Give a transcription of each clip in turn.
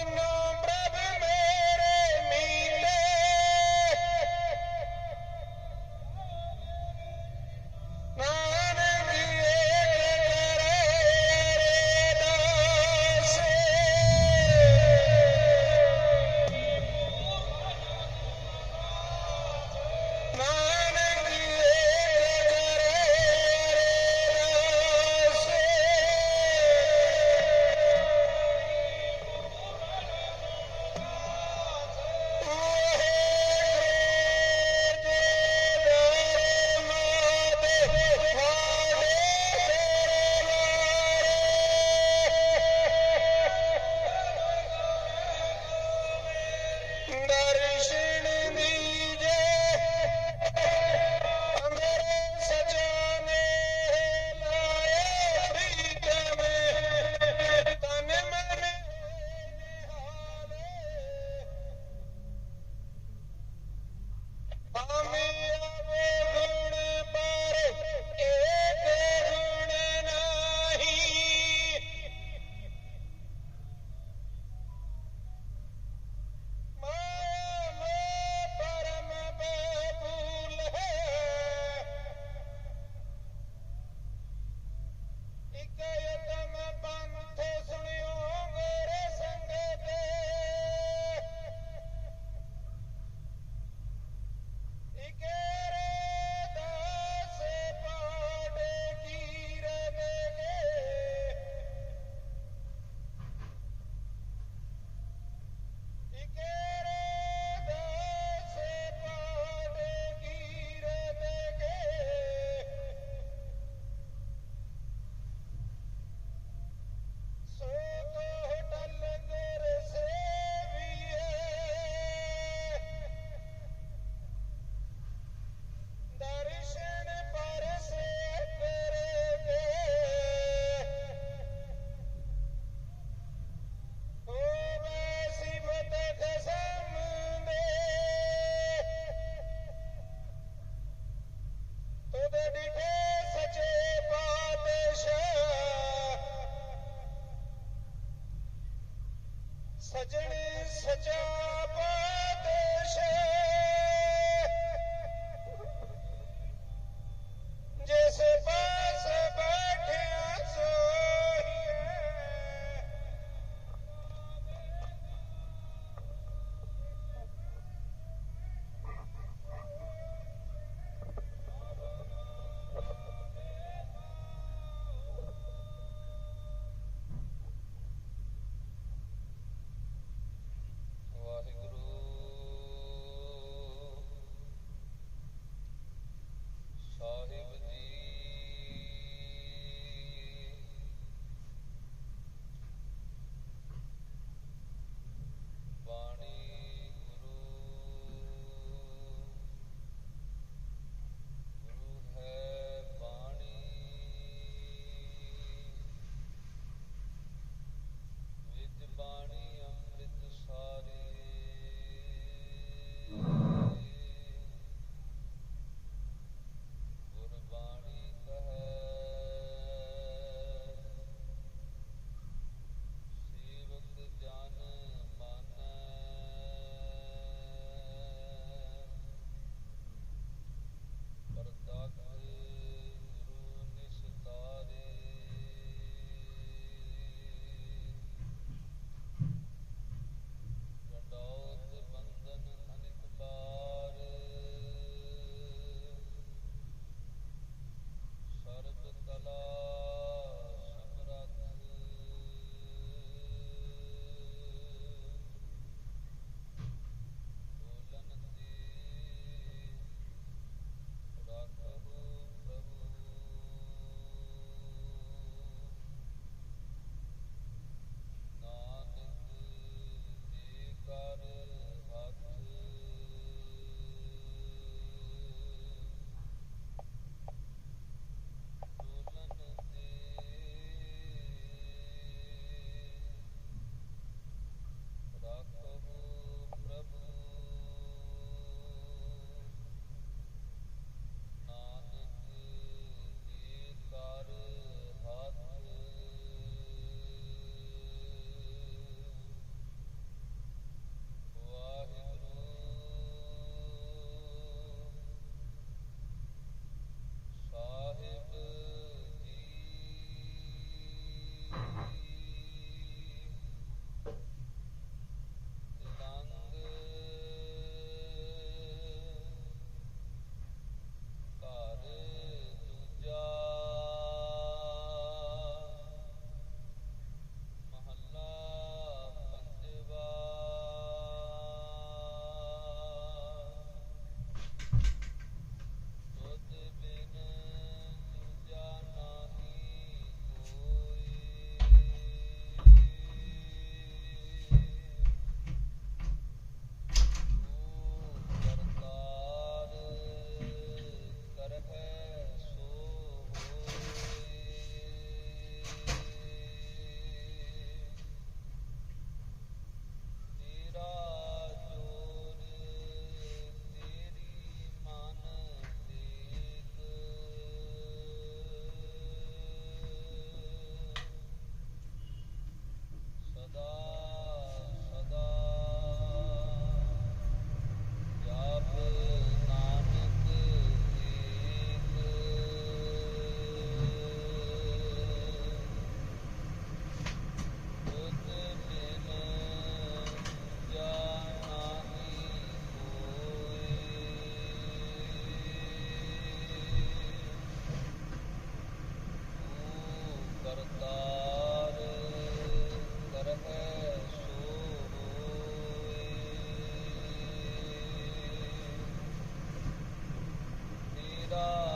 in there. the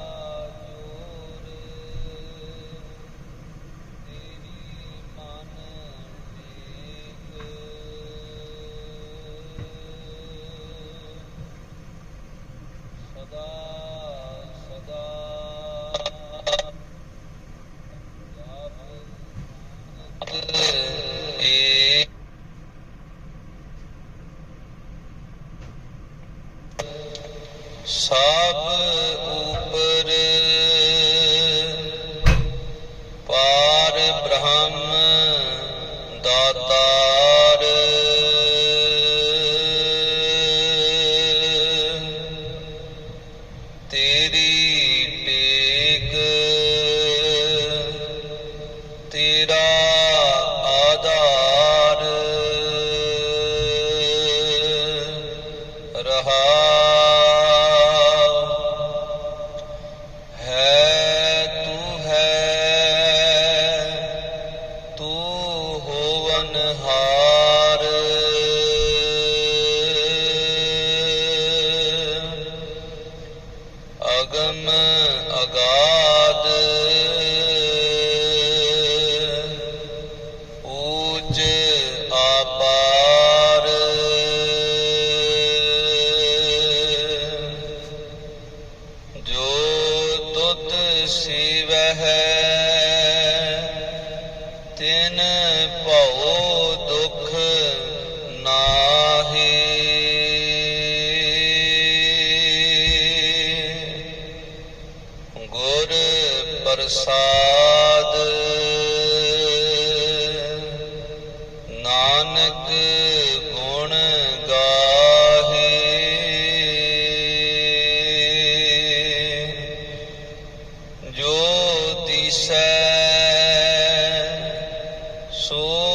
So,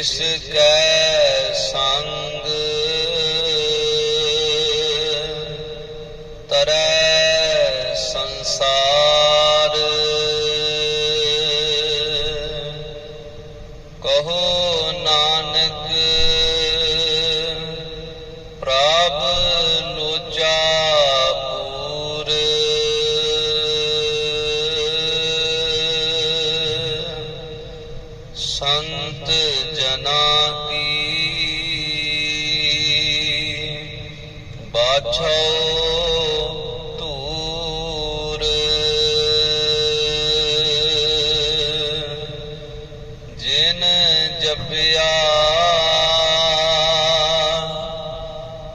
इश्क ਨਾਤੀ ਬਾਛੋ ਤੂਰ ਜਿਨ ਜਪਿਆ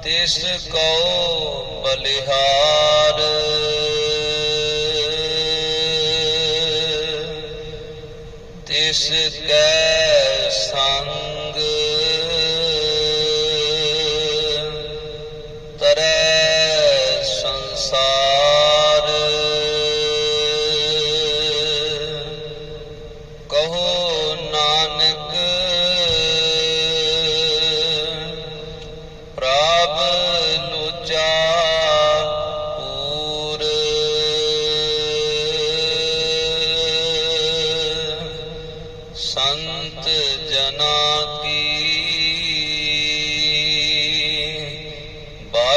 ਤਿਸ ਕੋ ਬਲਿਹਾਰ। ਤਿਸ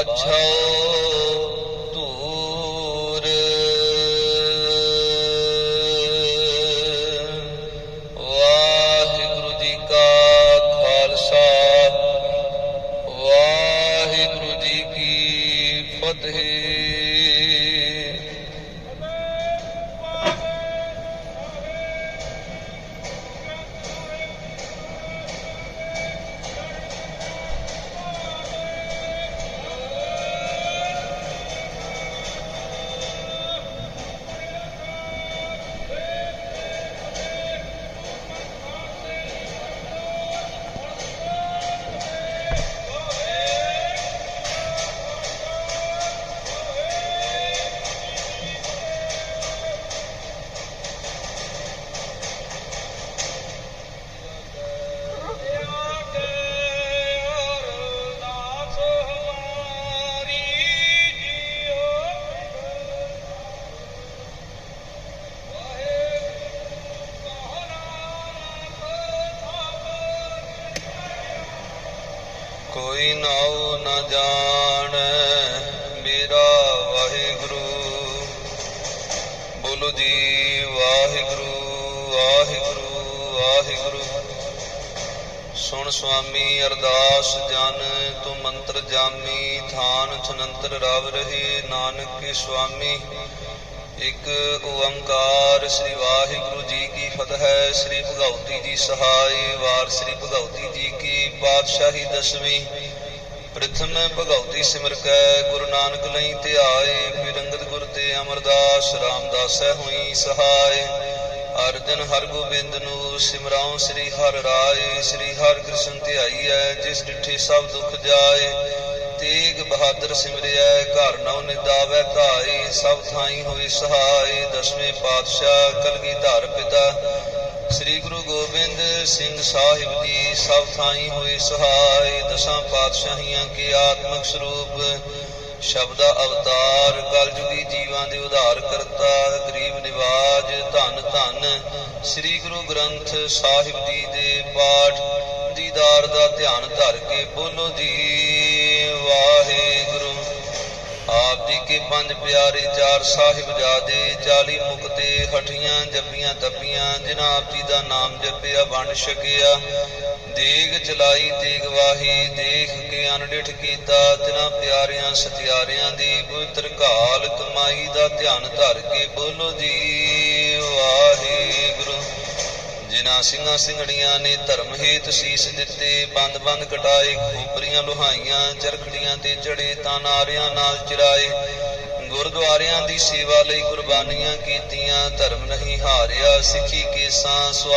Watch. ਜਾਣੈ ਮੇਰਾ ਵਾਹਿਗੁਰੂ। ਬੋਲੋ ਜੀ, ਵਾਹਿਗੁਰੂ ਵਾਹਿਗੁਰੂ ਵਾਹਿਗੁਰੂ। ਸੁਣ ਸੁਆਮੀ, ਅਰਦਾਸ ਜਨ, ਤੂੰ ਮੰਤਰ ਜਾਮੀ, ਥਾਨ ਛਨੰਤਰ ਰਵ ਰਹੇ, ਨਾਨਕ ਕੇ ਸੁਆਮੀ। ਇੱਕ ਓੰਕਾਰ ਸ੍ਰੀ ਵਾਹਿਗੁਰੂ ਜੀ ਕੀ ਫਤਿਹ, ਸ੍ਰੀ ਭਗਉਤੀ ਜੀ ਸਹਾਈ, ਵਾਰ ਸ੍ਰੀ ਭਗਉਤੀ ਜੀ ਕੀ ਪਾਤਸ਼ਾਹੀ ਦਸਵੀਂ। ਪ੍ਰਥਮ ਭਗਉਤੀ ਸਿਮਰ ਕੈ, ਗੁਰੂ ਨਾਨਕ ਲਈ ਧਿਆਏ ਬਿਰੰਗਤ ਗੁਰ ਤੇ ਅਮਰਦਾਸ ਰਾਮਦਾਸੈ ਹੋਈ ਸਹਾਈ ਅਰਜਨ ਹਰ ਗੋਬਿੰਦ ਨੂੰ ਸਿਮਰਾਉ ਸ੍ਰੀ ਹਰਿ ਰਾਏ, ਸ੍ਰੀ ਹਰਿ ਕ੍ਰਿਸ਼ਨ ਧਿਆਈਐ ਜਿਸ ਡਿਠੇ ਸਭ ਦੁਖ ਜਾਏ। ਤੇਗ ਬਹਾਦਰ ਸਿਮਰਿਆ, ਘਰ ਨਉ ਨਿਦਾਵੈ ਧਾਈ ਸਭ ਥਾਈ ਹੋਈ ਸਹਾਈ। ਦਸਵੇਂ ਪਾਤਸ਼ਾਹ ਕਲਗੀਧਰ ਪਿਤਾ, ਸ੍ਰੀ ਗੁਰੂ ਗੋਬਿੰਦ ਸਿੰਘ ਸਾਹਿਬ ਜੀ, ਸਭ ਥਾਈ ਹੋਏ ਸਹਾਈ। ਦਸਾਂ ਪਾਤਸ਼ਾਹੀਆਂ ਕੇ ਆਤਮਿਕ ਸਰੂਪ, ਸ਼ਬਦਾ ਅਵਤਾਰ ਕਲਯੁਗੀ ਜੀਵਾਂ ਦੇ ਉਧਾਰ ਕਰਤਾ, ਗਰੀਬ ਨਿਵਾਜ ਧੰਨ ਧੰਨ। ਸ੍ਰੀ ਗੁਰੂ ਗ੍ਰੰਥ ਸਾਹਿਬ ਜੀ ਦੇ ਪਾਠ ਦੀਦਾਰ ਦਾ ਧਿਆਨ ਧਰ ਕੇ ਬੋਲੋ ਜੀ। ਵਾਹਿਗੁਰੂ। ਆਪ ਜੀ ਕੇ ਪੰਜ ਪਿਆਰੇ ਚਾਰ ਸਾਹਿਬਜ਼ਾਦੇ 40 ਮੁਕਤੇ, ਹਠੀਆਂ ਜੱਪੀਆਂ ਤੱਪੀਆਂ, ਜਿਨ੍ਹਾਂ ਆਪ ਜੀ ਦਾ ਨਾਮ ਜਪਿਆ ਬਣ ਛਕਿਆ। ਦੇਗ ਚਲਾਈ ਤੇਗ ਵਾਹੀ, ਦੇਖ ਕੇ ਅਨਡਿਠ ਕੀਤਾ, ਤਿਨਾਂ ਪਿਆਰਿਆਂ ਸਤਿਆਰਿਆਂ ਦੀ ਪਵਿੱਤਰ ਘਾਲ ਕਮਾਈ ਦਾ ਧਿਆਨ ਧਰ ਕੇ ਬੋਲੋ ਜੀ ਵਾਹਿਗੁਰੂ ਜਿਨ੍ਹਾਂ ਸਿੰਘਾਂ ਸਿੰਘਣੀਆਂ ਨੇ ਧਰਮ ਹੇਤ ਸੀਸ ਦਿੱਤੇ, ਬੰਦ ਬੰਦ ਕਟਾਏ, ਖੋਪਰੀਆਂ ਲੁਹਾਈਆਂ, ਚਰਖੜੀਆਂ ਤੇ ਚੜੇ ਤਾਂ ਨਾਰਿਆਂ ਨਾਲ ਚਿਰਾਏ। ਗੁਰਦੁਆਰਿਆਂ ਦੀ ਸੇਵਾ ਲਈ ਕੁਰਬਾਨੀਆਂ ਕੀਤੀਆਂ, ਧਰਮ ਨਹੀਂ ਹਾਰਿਆ, ਸਿੱਖੀ ਕੇਸਾਂ ਸਵਾ